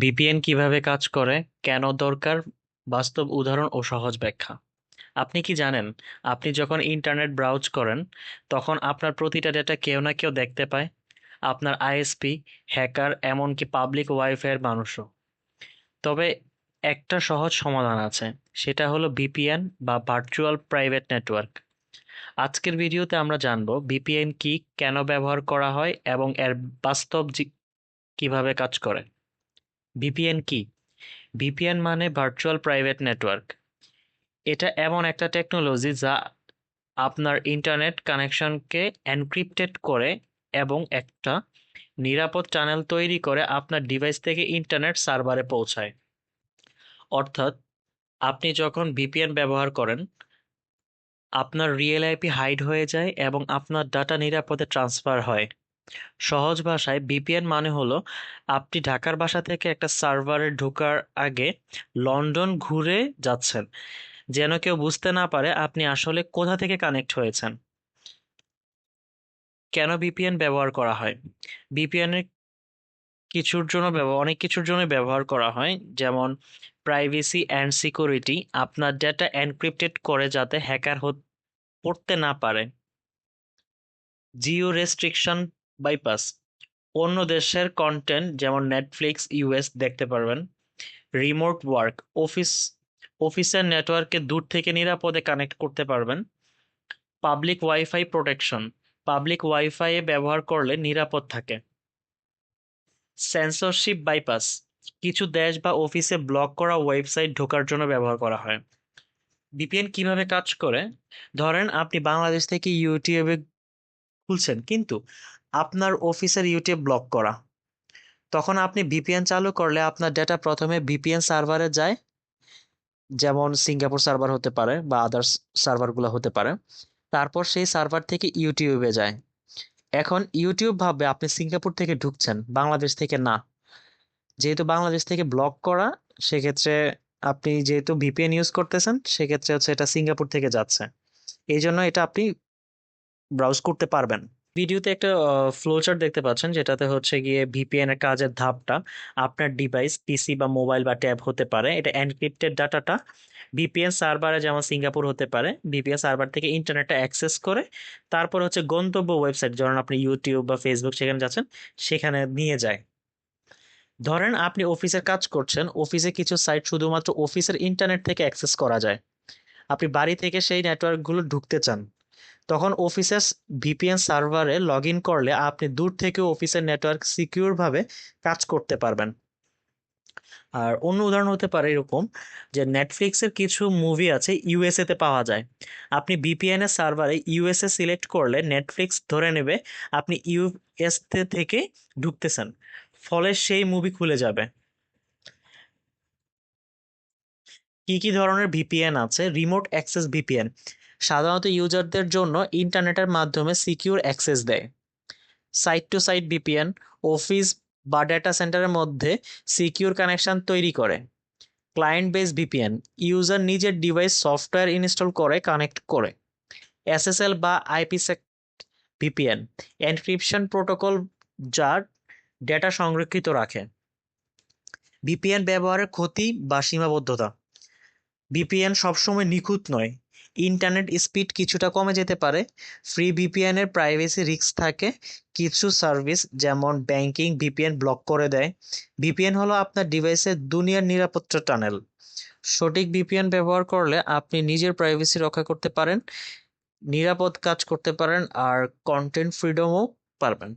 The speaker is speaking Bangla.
ভিপিএন কীভাবে কাজ করে, কেন দরকার, বাস্তব উদাহরণ ও সহজ ব্যাখ্যা। আপনি কি জানেন, আপনি যখন ইন্টারনেট ব্রাউজ করেন, তখন আপনার প্রতিটা ডেটা কেউ না কেউ দেখতে পায়। আপনার আইএসপি হ্যাকার, এমনকি পাবলিক ওয়াইফাইয়ের মানুষও। তবে একটা সহজ সমাধান আছে, সেটা হলো ভিপিএন বা ভার্চুয়াল প্রাইভেট নেটওয়ার্ক। আজকের ভিডিওতে আমরা জানব ভিপিএন কি, কেন ব্যবহার করা হয় এবং এর বাস্তব কীভাবে কাজ করে। ভিপিএন কি? ভিপিএন মানে ভার্চুয়াল প্রাইভেট নেটওয়ার্ক এটা এমন একটা টেকনোলজি যা আপনার ইন্টারনেট কানেকশনকে এনক্রিপ্টেড করে এবং একটা নিরাপদ চ্যানেল তৈরি করে আপনার ডিভাইস থেকে ইন্টারনেট সার্ভারে পৌঁছায়। অর্থাৎ আপনি যখন ভিপিএন ব্যবহার করেন, আপনার রিয়েল আইপি হাইড হয়ে যায় এবং আপনার ডাটা নিরাপদে ট্রান্সফার হয়। সহজ ভাষায় ভিপিএন মানে হলো, আপনি ঢাকার বাসা থেকে একটা সার্ভারে ঢোকার আগে লন্ডন ঘুরে যাচ্ছেন। যেন কেউ বুঝতে না পারে আপনি আসলে কোথা থেকে কানেক্ট হয়েছেন। কেন ভিপিএন ব্যবহার করা হয়? ভিপিএন এর কিছুর জন্য অনেক কিছুর জন্য ব্যবহার করা হয়। যেমন, প্রাইভেসি অ্যান্ড সিকিউরিটি, আপনার ডেটা এনক্রিপ্টেড করে যাতে হ্যাকার পড়তে না পারে। জিও রেস্ট্রিকশন বাইপাস অন্য দেশের কন্টেন্ট যেমন নেটফ্লিক্স ইউএস দেখতে পারবেন। রিমোট ওয়ার্ক অফিস অফিসের নেটওয়ার্কে দূর থেকে নিরাপদে কানেক্ট করতে পারবেন। Public wifi protection public wifi ব্যবহার করলে নিরাপদ থাকে। সেন্সরশিপ বাইপাস কিছু দেশ বা অফিসে ব্লক করা ওয়েবসাইট ঢোকার জন্য ব্যবহার করা হয়। ভিপিএন কীভাবে কাজ করে? ধরেন আপনি বাংলাদেশ থেকে ইউটিউবে খুলছেন, কিন্তু আপনার অফিসের ইউটিউব ব্লক করা। তখন আপনি ভিপিএন চালু করলে আপনার ডেটা প্রথমে ভিপিএন সার্ভারে যায়। যেমন সিঙ্গাপুর সার্ভার হতে পারে বা আদার্স সার্ভারগুলো হতে পারে। তারপর সেই সার্ভার থেকে ইউটিউবে যায়। এখন ইউটিউব ভাবে আপনি সিঙ্গাপুর থেকে ঢুকছেন, বাংলাদেশ থেকে না। যেহেতু বাংলাদেশ থেকে ব্লক করা, সেক্ষেত্রে আপনি যেহেতু ভিপিএন ইউজ করতেছেন, সেক্ষেত্রে হচ্ছে এটা সিঙ্গাপুর থেকে যাচ্ছে। এই জন্য এটা আপনি ব্রাউজ করতে পারবেন। ভিডিওতে একটা ফ্লোচার্ট দেখতে পাচ্ছেন, যেটাতে হচ্ছে গিয়ে ভিপিএন এর কাজের ধাপটা আপনার ডিভাইস পিসি বা মোবাইল বা ট্যাব হতে পারে। এটা এনক্রিপ্টেড ডাটাটা ভিপিএন সার্ভারে যেমন সিঙ্গাপুর হতে পারে ভিপিএন সার্ভার থেকে ইন্টারনেটটা অ্যাক্সেস করে, তারপর হচ্ছে গন্তব্য ওয়েবসাইট যেমন আপনি ইউটিউব বা ফেসবুক সেখানে যাচ্ছেন, সেখানে নিয়ে যায়। ধরেন আপনি অফিসের কাজ করছেন অফিসে কিছু সাইট শুধুমাত্র অফিসের ইন্টারনেট থেকে অ্যাক্সেস করা যায়। আপনি বাড়ি থেকে সেই নেটওয়ার্কগুলো ঢুকতে চান। তখন অফিসের ভিপিএন সার্ভারে লগ ইন করলে আপনি দূর থেকে অফিসের নেটওয়ার্ক সিকিউরভাবে কাজ করতে পারবেন। আর অন্য উদাহরণ হতে পারে এরকম যে নেটফ্লিক্সের কিছু মুভি আছে ইউএসএতে পাওয়া যায়। আপনি ভিপিএন এর সার্ভারে ইউএসএ সিলেক্ট করলে নেটফ্লিক্স ধরে নেবে আপনি ইউএস থেকে ঢুকতেছেন। ফলে সেই মুভি খুলে যাবে। কি কি ধরনের ভিপিএন আছে? Remote access VPN. সাধারণত ইউজারদের জন্য ইন্টারনেটের মাধ্যমে সিকিউর অ্যাক্সেস দেয়। Site to site VPN, office বা ডেটা সেন্টারের মধ্যে সিকিউর কানেকশন তৈরি করে। ক্লায়েন্ট বেস ভিপিএন, ইউজার নিজের ডিভাইস সফটওয়্যার ইনস্টল করে, কানেক্ট করে। এসএসএল বা আইপিসেক ভিপিএন, এনক্রিপশন প্রোটোকল যার ডেটা সংরক্ষিত রাখে। ভিপিএন ব্যবহারের ক্ষতি বা সীমাবদ্ধতা। ভিপিএন সবসময় নিখুঁত নয়। ইন্টারনেট স্পিড কিছুটা কমে যেতে পারে। ফ্রি ভিপিএন এর প্রাইভেসি রিস্ক থাকে। কিছু সার্ভিস যেমন ব্যাংকিং ভিপিএন ব্লক করে দেয়। ভিপিএন হলো আপনার ডিভাইসের দুনিয়ার নিরাপত্তা টানেল। সঠিক ভিপিএন ব্যবহার করলে আপনি নিজের প্রাইভেসি রক্ষা করতে পারেন, নিরাপদ কাজ করতে পারেন আর কন্টেন্ট ফ্রিডমও পারবেন।